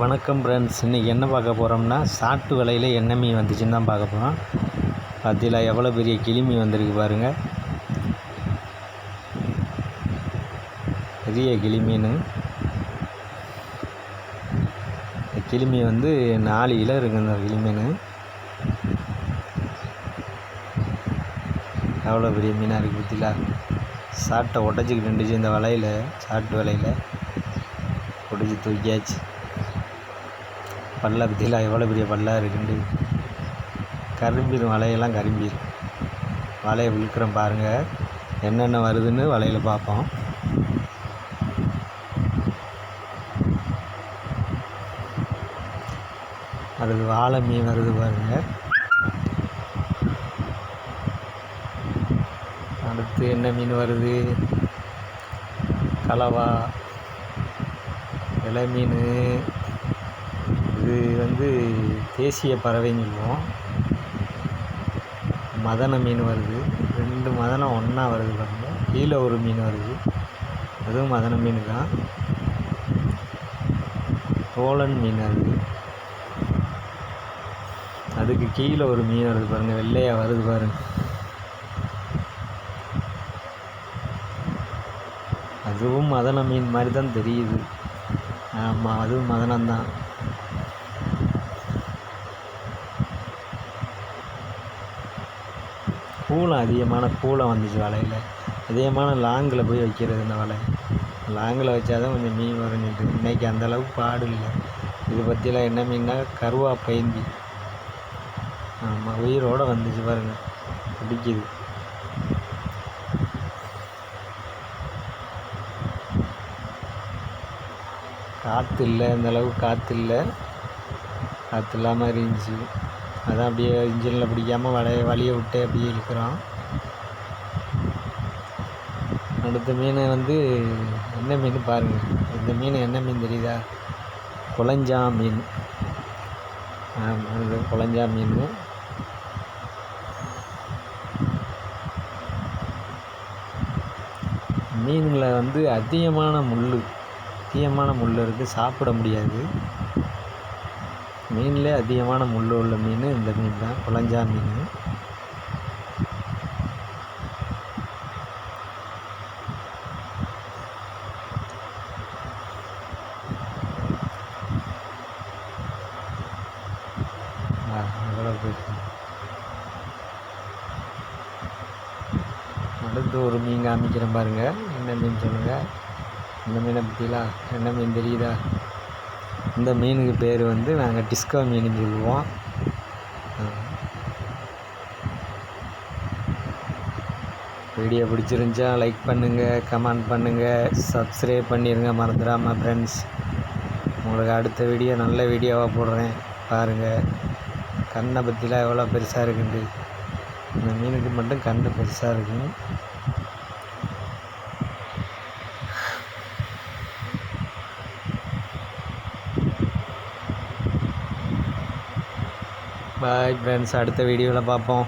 வணக்கம் ஃப்ரெண்ட்ஸ் இன்றைக்கி என்ன பார்க்க போகிறோம்னா சாட்டு வலையில் என்ன மீன் வந்துச்சுன்னு தான் பார்க்க போகிறோம் பார்த்தீங்களா எவ்வளோ பெரிய கிளிமி வந்திருக்கு பாருங்கள் பெரிய கிளிமீன் மீன். கிளிமி வந்து நாலு கிலோ இருக்குது இந்த கிளிமீன் எவ்வளோ பெரிய மீனாக இருக்குது பார்த்தீங்களா சாட்டை உடச்சிக்கிட்டு இருந்துச்சு இந்த வலையில் சாட்டு வலையில். உடச்சி தூக்கியாச்சு. பல்ல பற்றியில் எவ்வளோ பெரிய பல்லாக இருக்குண்டு கரும்பிடும் வலையெல்லாம் கரும்பிடும் வலையை விழுக்கிறோம் பாருங்கள் என்னென்ன வருதுன்னு வலையில் பார்ப்போம். அடுத்து வாழை மீன் வருது பாருங்கள் அடுத்து என்ன மீன் வருது? கலவா. இலை மீன். இது வந்து தேசிய பறவைன்னு சொல்லுவோம் மதன மீன் வருது. ரெண்டு மதனம் ஒன்றா வருது பாருங்க. கீழே ஒரு மீன் வருது. அதுவும் மதன மீன் தான் தோழன் மீன் வருது. அதுக்கு கீழே ஒரு மீன் வருது பாருங்கள் வெள்ளையாக வருது பாருங்க. அதுவும் மதன மீன் மாதிரி தான் தெரியுது. ஆமாம் அதுவும் மதனம்தான். பூளம் அதிகமான பூளம் வந்துச்சு வலையில். அதிகமான லாங்கில் போய் வைக்கிறது இந்த வலை. லாங்கில் வச்சா தான் கொஞ்சம் மீன் வரும் இன்றைக்கி அந்தளவுக்கு பாடு இல்லை. இது பற்றிலாம் என்ன மீன்னா கருவா பயந்தி ஆமாம் உயிரோடு வந்துச்சு பாருங்கள் பிடிக்குது. காற்று இல்லை அந்தளவுக்கு காற்று இல்லை. காற்று இல்லாமல் இருந்துச்சு. அதான் அப்படியே இன்ஜினில் பிடிக்காமல் வலைய வழியை விட்டு அப்படியே இருக்கிறோம். அடுத்த மீன் வந்து என்ன மீன் பாருங்கள் இந்த மீன் என்ன மீன் தெரியுதா? குளஞ்சா மீன். ஆமாம் இது குளஞ்சா மீன். மீனில் வந்து அதிகமான முள் அதிகமான முள் இருக்குது சாப்பிட முடியாது. மீன்லேயே அதிகமான முள் உள்ள மீன் இந்த மீன். தான் குளஞ்சா மீன் அடுத்து ஒரு மீன் காமிக்கிறேன் பாருங்கள் என்ன மீன் சொல்லுங்கள் இந்த மீனை பற்றிலாம் என்ன மீன் தெரியுதா? இந்த மீனுக்கு பேர் வந்து நாங்கள் டிஸ்கோ மீனுன்னு சொல்லுவோம். வீடியோ பிடிச்சிருந்துச்சா லைக் பண்ணுங்கள் கமெண்ட் பண்ணுங்கள் சப்ஸ்கிரைப் பண்ணிடுங்க மறந்துடாமல் ஃப்ரெண்ட்ஸ் உங்களுக்கு அடுத்த வீடியோ நல்ல வீடியோவாக போடுறேன். பாருங்கள் கண்ணை பற்றிலாம் எவ்வளோ பெருசாக இருக்குது இந்த மீனுக்கு மட்டும் கண் பெருசாக இருக்கும். பாய் ஃப்ரெண்ட்ஸ் அடுத்த வீடியோவில் பார்ப்போம்.